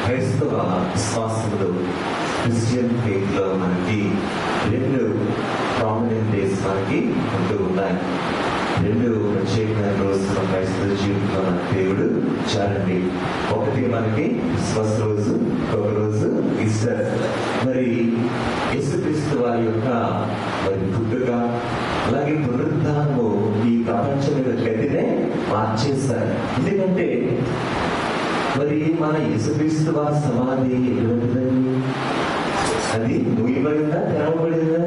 క్రైస్తవ విశ్వాసంలో క్రిస్టియన్ ఫెయిత్లో మనకి రెండు ప్రామినెంట్ డేస్ మనకి ఉంటూ ఉన్నాయి రెండు ప్రత్యేకమైన రోజుల క్రైస్తవ జీవితంలో మన దేవుడు చాలండి ఒకటి మనకి క్రిస్మస్ రోజు ఒక రోజు ఈస్టర్. మరి యేసుక్రీస్తు వారి యొక్క మరి పుట్టుక అలాగే పునరుద్ధానము ఈ ప్రపంచం మీద గతినే మార్చేస్తారు ఎందుకంటే మరి మన యేసుక్రీస్తు వారి సమాధి ఎటువంటిదండి అది మూయబడిందా తెరవబడిందా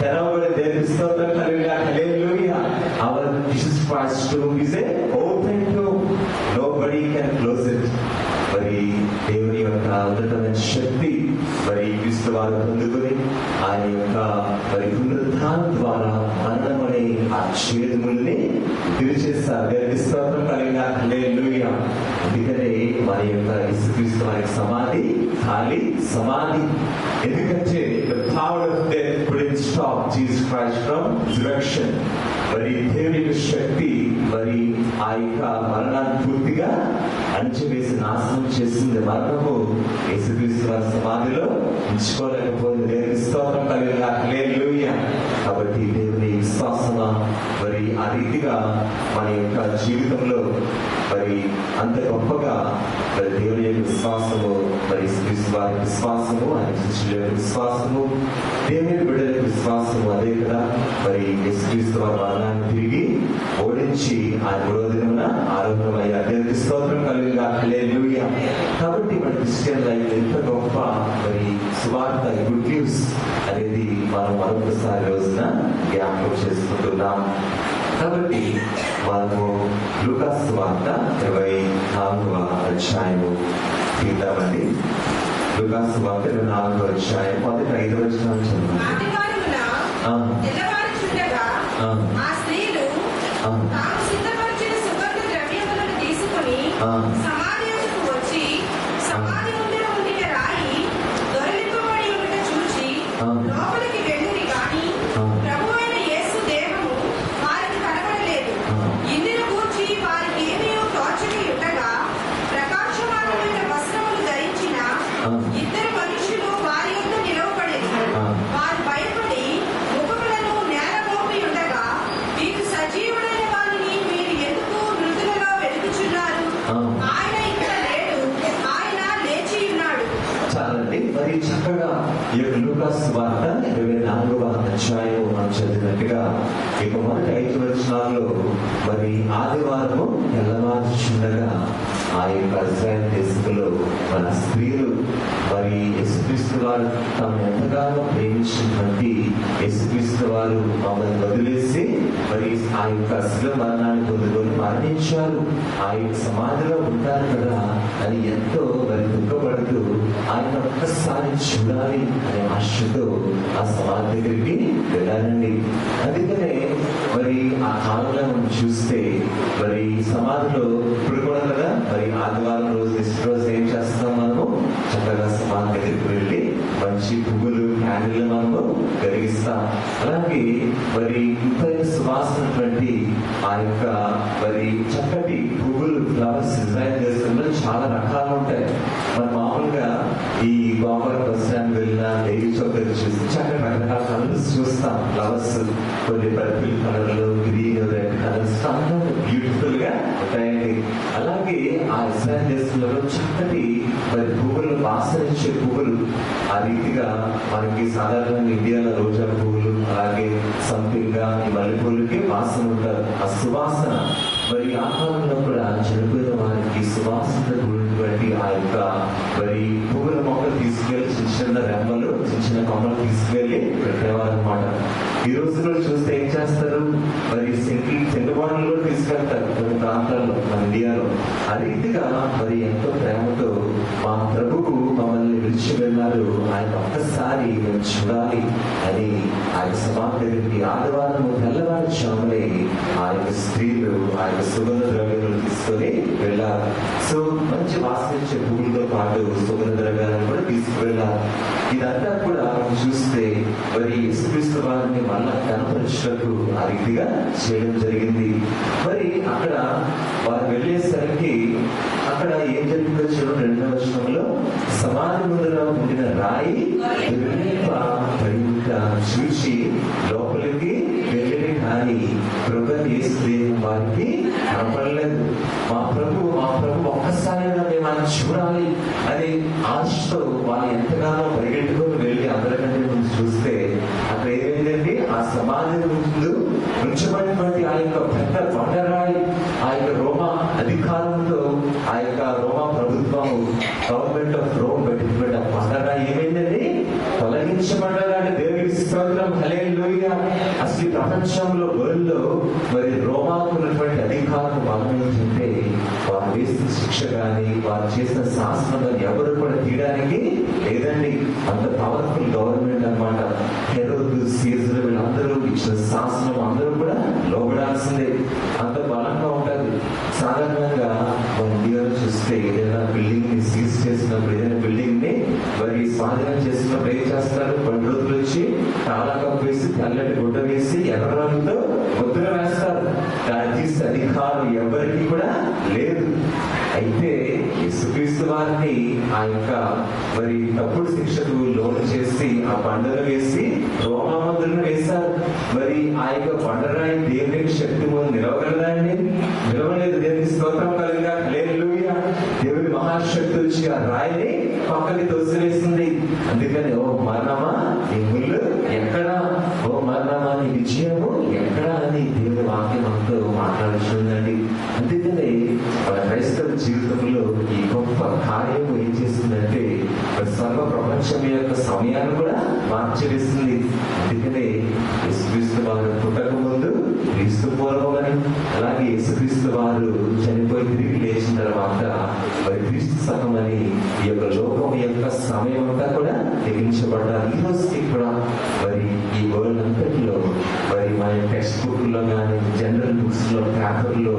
తెరవబడి దేవుని స్తోత్రం కలుగుగా hallelujah our Jesus Christ tomb is a open tomb nobody can close it మరి దేవుని యొక్క ఉన్నతమైన శక్తి మరి క్రీస్తు వారు పొందుకొని ఆయన యొక్క మరి పునరుద్ధానం ద్వారా మరణం అనే ఆ చేదుముల్ని తెలియజేస్తారు దేవుని స్తోత్రం కలిగిన హల్లెలూయా అందుకనే మన యొక్క యేసుక్రీస్తు వారి సమాధి ఖాళీ సమాధి. ఎందుకంటే the power of death couldn't stop Jesus Christ from resurrection. మరి దేవుని యొక్క శక్తి మరి ఆ యొక్క మరణాన్ని పూర్తిగా అణచివేసి నాశనం చేసింది మరణము యేసుక్రీస్తు వారి సమాధిలో ఉంచుకోలేకపోయింది. దేవుని స్తోత్రం కలిగిన కాబట్టి దేవుని విశ్వాసన మరి ఆ రీతిగా మన యొక్క జీవితంలో మరి అంత గొప్పగా మరి దేవుని యొక్క విశ్వాసము మరి వారి విశ్వాసము ఆయన శిష్యుల యొక్క విశ్వాసము దేవుని బిడ్డల యొక్క విశ్వాసము అదే కదా మరి యేసుక్రీస్తు వారి మరణాన్ని తిరిగి ఓడించి ఆయన విరోధమున ఆరోగ్యమయ్యా దేవునికి స్తోత్రం కలిగిన కాబట్టి మన క్రిస్టియన్ లైఫ్ ఎంత గొప్ప మరి సువార్త గుడ్ న్యూస్ అనేది మనం మరొకసారి రోజున జ్ఞాపకం చేసుకుంటున్నాం. కాబట్టి మనము లూకాస్ వార్త ఇరవై నాలుగవ అధ్యాయము తీద్దామండి లూకాస్ వార్త ఇరవై నాలుగవ అధ్యాయం మొదటి ఐదు వచ్చిన ఆదివారమున ఈ యొక్క లూకాస్ వార్త ఇరవై నాలుగవ అధ్యాయం మనం చదివినట్టుగా ఇక మొదటి ఐదు వచనాల్లో మరి ఆదివారము తెల్లవారుచుండగా ఆ యొక్క ఇజ్రాయల్ దేశంలో మన స్త్రీలు మరి యేసుక్రీస్తు వారు తమ ఎంతగానో ప్రేమించినటువంటి యేసుక్రీస్తు వారు మమ్మల్ని వదిలేసి మరి ఆ యొక్క శిల మరణాన్ని పొందుకొని మరణించారు. ఆ యొక్క సమాధిలో ఉంటారు కదా అని ఎంతో మరి దుఃఖపడుతూ ఆయన ఒక్కసారి చూడాలి అనే ఆశతో ఆ సమాధి దగ్గరికి వెళ్ళారండి. అందుకనే మరి ఆ కాలంలో మనం చూస్తే మరి సమాధిలో ఇప్పుడు కూడా కదా? మరి ఆదివారం రోజు నెక్స్ట్ రోజు ఏం చేస్తాం? మనము దగ్గరికి వెళ్ళి మంచి పువ్వులు క్యాండిల్ మనకు కరిగిస్తాం అలాగే మరి ఇంపైన సువాసినటువంటి ఆ యొక్క మరి చక్కటి పువ్వులు ఫ్లవర్స్ డిజైన్ చేస్తున్న చాలా రకాలు ఉంటాయి. మరి మామూలుగా ఈ గోపాల బస్ స్టాండ్ వెళ్ళినా డైలీ చౌక్ చూసి చక్కటి రకరకాల కలర్స్ చూస్తాం. ఫ్లవర్స్ కొన్ని పర్పుల్ కలర్లు గ్రీన్ రెడ్ కలర్స్ చాలా బ్యూటిఫుల్గా ఉంటాయండి. అలాగే ఆ డిజైన్ దేశంలో చక్కటి మరి ఆశ్రయించే పువ్వులు ఆ రీతిగా మనకి సాధారణంగా ఇండియాలో రోజా పువ్వులు అలాగే సంథింగ్ ఈ మల్లెపూలకి వాసన ఉంటారు. ఆ సువాసన మరి ఆ కూడా చనిపోయిన వారికి సువాసన కూడినటువంటి ఆ యొక్క మరి పువ్వుల మొక్కలు తీసుకెళ్ళి చిన్న చిన్న రెమ్మలు చిన్న చిన్న కొమ్మలు తీసుకెళ్ళి పెట్టేవారనమాట ఈ రోజుల్లో చూస్తే ఏం చేస్తారు? మరి సెంటి సెంటుబాటులో తీసుకెళ్తారు కొన్ని ప్రాంతాల్లో. ఇండియాలో ఆ రీతిగా మరి ఎంతో ప్రేమతో మా ప్రభువు మమ్మల్ని విడిచి వెళ్ళారు ఆయన ఒక్కసారి మేము చూడాలి అని ఆయన సమాధి దగ్గరికి ఆదివారం తెల్లవారి చామునే ఆ యొక్క స్త్రీలు ఆ యొక్క సుగంధ ద్రవ్యాలు తీసుకొని వెళ్ళారు. సో మంచి వాసనించే భూమితో పాటు సుగంధ ద్రవ్యాలను కూడా తీసుకువెళ్ళారు. ఇదంతా కూడా చూస్తే మరి యేసుక్రీస్తు వారిని మళ్ళా కనపరచుటకు ఆ రీతిగా చేయడం జరిగింది. మరి అక్కడ వారు వెళ్ళేసరికి అక్కడ ఏం జరిగిందో చూడండి రెండవ వచనంలో. సమాధి ముందర ఉండిన రాయి పడింట చూసి లోపలికి వెళ్ళని కానీ కృప చేస్తే వారికి కనపడలేదు. మా ప్రభు మా ప్రభు ఒక్కసారిగా మేము ఆయన చూడాలి అని ఆశతో వాళ్ళు ఎంతగానో పరిగెట్టుకొని వెళ్ళి అందరికంటే ముందు చూస్తే అక్కడ ఏమైందండి? ఆ సమాధి ముందు ఉంచబడినటువంటి ఆ యొక్క పెద్ద కొండరాయి ఆ యొక్క రోమా అధికారంతో ఆ యొక్క రోమా ప్రభుత్వము గవర్నమెంట్ ఆఫ్ రోమ్ పెట్టినటువంటి ఆ కొండరాయి ఏమైందండి తొలగించబడ్డాలంటే దేవుడికి స్తోత్రం హలే అసలు ఈ ప్రపంచంలో వరల్డ్లో మరి రోమాకు ఉన్నటువంటి అధికారం వాళ్ళని ఏంటంటే వారు వేసిన శిక్ష కానీ వారు చేసిన శాసనం కానీ ఎవరు కూడా తీయడానికి లేదండి. అంత పవర్ఫుల్ గవర్నమెంట్ అనమాట హెరోదు సీజర్ వీళ్ళందరూ ఇచ్చిన శాసనం అందరూ కూడా లోబడాల్సిందే. అంత బలంగా సాధారణంగా మన ఇండియాలో చూస్తే ఏదైనా బిల్డింగ్ని సీజ్ చేసినప్పుడు ఏదైనా బిల్డింగ్ని వారి స్వాధీనం చేసినప్పుడు ఏం చేస్తారు. రెండు రోజులు వచ్చి తాళా కప్పు వేసి తెల్లటి గుడ్డ వేసి ఎర్ర ముద్ర వేస్తారు. దాన్ని తీసే అధికారం ఎవరికి కూడా లేదు. అయితే యేసుక్రీస్తు వారిని ఆ యొక్క మరి తప్పుడు శిక్షకు లోను చేసి ఆ బండలు వేసి రోమా వేశారు. మరి ఆ యొక్క పండరాయి దేవునికి శక్తి ముందు నిలవగలదాన్ని నిలవలేదు దేవునికి స్తోత్రం కలిగా హల్లెలూయా. దేవుని మహాశక్తి వచ్చి ఆ రాయిని పక్కకి తోసివేసింది. అందుకని ఓ మరణమా నీ ముళ్ళు ఎక్కడ? ఓ మరణమా నీ విజయము ఎక్కడ? అని దేవుని వాక్యం అంతా మాట్లాడుతుందండి. అందుకనే మన క్రైస్తవ జీవితంలో ఈ గొప్ప కార్యం ఏం చేస్తుందంటే సర్వ ప్రపంచం యొక్క సమయాన్ని కూడా మార్చివేస్తుంది. అలాగే యేసుక్రీస్తు వారు చనిపోయి తిరిగి లేచిన తర్వాత మరి క్రీస్తు సహం అని ఈ యొక్క లోకం యొక్క సమయం అంతా కూడా తెగించబడ్డారు. ఈ రోజుకి కూడా మరి ఈ వరల్డ్ అంతటిలో మరి మన టెక్స్ట్ బుక్లో కానీ జనరల్ బుక్స్లో పేపర్లో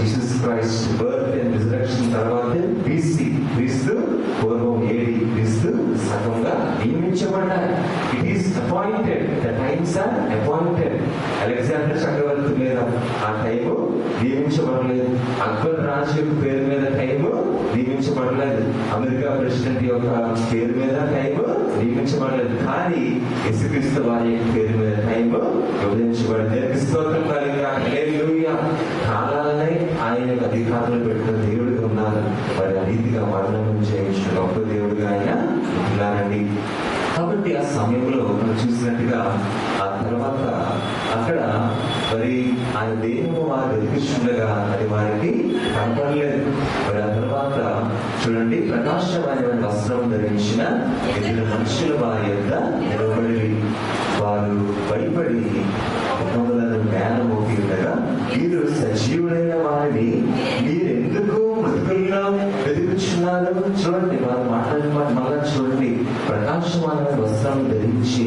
Jesus Christ birth and resurrection తర్వాత బీసీ క్రీస్తు పూర్వం ఏడి క్రీస్తు సగంగా నియమించబడ్డారు. It is appointed the times are appointed Alexander చక్రవర్తి మీద ఆ టైము దీవించబడలేదు. అక్బర్ రాజు యొక్క పేరు మీద టైం దీవించబడలేదు. అమెరికా ప్రెసిడెంట్ యొక్క పేరు మీద టైము దీవించబడలేదు. కానీ యశుక్రీస్తు వారి యొక్క పేరు మీద టైం విభజించబడింది. దేవునికి కలిగిన కాలాలనే ఆయన అధికారులు పెట్టిన దేవుడిగా ఉన్నారు. మరి ఆ మరణం చేయించిన గొప్ప దేవుడిగా ఆయన ఉన్నారండి. కాబట్టి ఆ సమయంలో మనం చూసినట్టుగా ఆ తర్వాత అక్కడ మరి ఆయన దేహము వారు వెతికిస్తుండగా అది వారికి కనపడలేదు. మరి ఆ తర్వాత చూడండి ప్రకాశమైన వస్త్రం ధరించిన ఇద్దరు మనుషులు వారి యొక్క నిలబడి వారు భయపడి ముఖములను నేల మోగి ఉండగా వీరు సజీవుడైన వారిని మీరెందుకు మృతుల్లో వెతుకుచున్నారు చూడండి వారు మాట్లాడిన మాట మళ్ళా చూడండి ప్రకాశమైన వస్త్రం ధరించి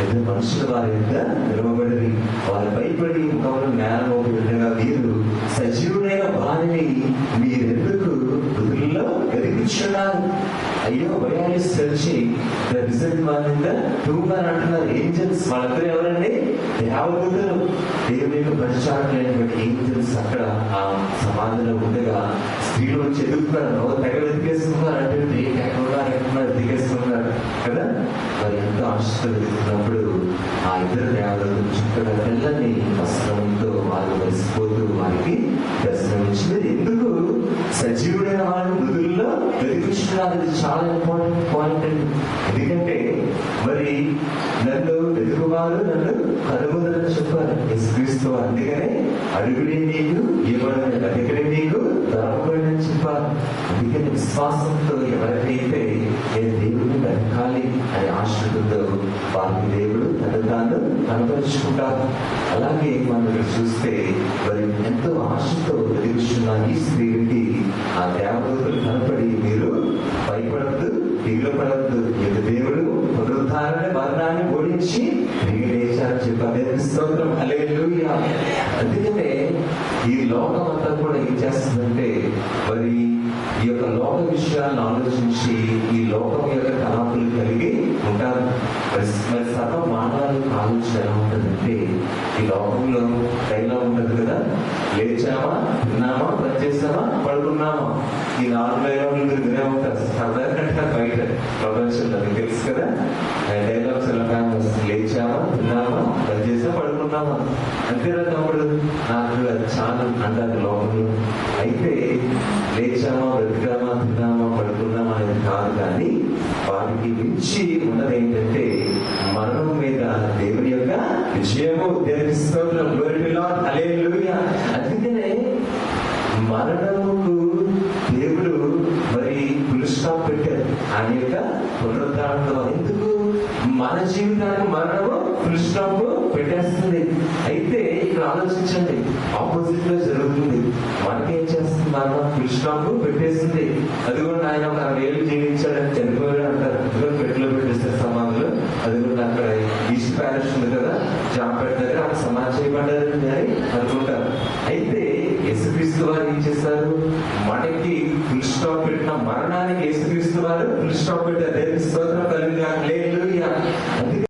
ఇద్దరు మనుషులు వారి యొక్క నిలవబడి వారి భయపడి ముఖంలో నేల విధంగా వీరు సజీవుడైన వారిని మీరెందుకు మృతుల్లో వెతుకుచున్నారు అయ్యో భయాన్ని తెలిసి the result one two the అంటున్నారు ఏంజల్స్. వాళ్ళందరూ ఎవరండి? దేవదూతలు. దేవుని యొక్క పరిచారమైనటువంటి ఏంజల్స్ అక్కడ ఆ సమాధిలో ఉండగా స్త్రీలు వచ్చి ఎదుగుతున్నారు ఓ తెగ వెతికేసుకున్నారు అంటే మరి ఆ ఇద్దరు దేవతలు చక్కగా పిల్లల్ని వస్త్రంతో వారు కలిసిపోతూ వారికి దర్శనమిచ్చింది ఎందుకు? సజీవుడైన వారు మృదుల్లో వెతుకుతున్నారు ఇది చాలా ఇంపార్టెంట్ పాయింట్ అండి. ఎందుకంటే మరి నన్ను వెతుకువారు నన్ను కనుగొనని చెప్పారు. క్రీస్తు అందుకనే అడుగుడే నీకు ఇవ్వడం అడిగడే నీకు దొరకబడని చెప్పారు. అందుకని విశ్వాసంతో ఎవరికైతే అని ఆశ దేవుడు తను తాను కనపరుచుకుంటారు. అలాగే మనం చూస్తే మరి ఎంతో ఆశతో వెతుకుతున్న ఈ స్త్రీకి ఆ దేవతలు కనపడి మీరు భయపడద్దు దిగులు పడద్దు ఇది దేవుడు పునరుద్ధారణ మరణాన్ని ఓడించి తిరిగి లేచారని చెప్పారు స్తోత్రం. హల్లెలూయా. అందుకనే ఈ లోకం అంతా కూడా ఏం చేస్తుందంటే మరి ఈ యొక్క లోక విషయాలను ఆలోచించి ఈ లోకం మరి మరి సర్వ ఆలోచన ఎలా ఉంటుందంటే ఈ లోకంలో డైలాగ్ ఉంటుంది కదా లేచామా తిన్నామా పనిచేసామా పడుకున్నామా? ఈ నాలుగు డైలాగులు తిరిగినే ఉంటారు. సరదాగా బయట ప్రపంచంలో మీకు తెలుసు కదా. డైలాగ్స్ ఎలా ఫేమస్ లేచామా తిన్నామా పనిచేసా పడుకున్నామా? అంతేనా తమ్ముడు. నాకు అది చాలా అంటారు లోకంలో. అయితే లేచామా బ్రతికామా తిన్నామా పడుకున్నామా అనేది కాదు కానీ వాటికి మించి ఉన్నదేంటి ఏంటంటే మరణం మీద దేవుని యొక్క విజయము దేవుని స్తోత్రం అందుకనే మరణముకు దేవుడు మరి పులుస్టాప్ పెట్టారు. ఆయన యొక్క పునరుద్ధారణలో ఎందుకు? మన జీవితానికి మరణము పులుస్టాప్ పెట్టేస్తుంది. అయితే ఇక్కడ ఆలోచించండి. ఆపోజిట్లో జరుగుతుంది. మనకేం చేస్తుంది? మరణం పులుస్టాప్ పెట్టేస్తుంది. అది కూడా ఆయన ఒక ఏళ్ళు జీవించాడని చనిపోయాడు అంటారు అందులో పెట్టిలో పెట్టేస్తారు సమాధులు అది కూడా అక్కడ ఈస్ట్ ప్యారిస్ ఉంది కదా జాంపేట దగ్గర అక్కడ సమాధి చేయబడ్డారని అని అనుకుంటారు అయితే యేసుక్రీస్తు వారు ఏం చేశారు మనకి ఫుల్ స్టాప్ పెట్టిన మరణానికి యేసుక్రీస్తు వారు ఫుల్ స్టాప్ పెట్టి అదే స్తోత్రం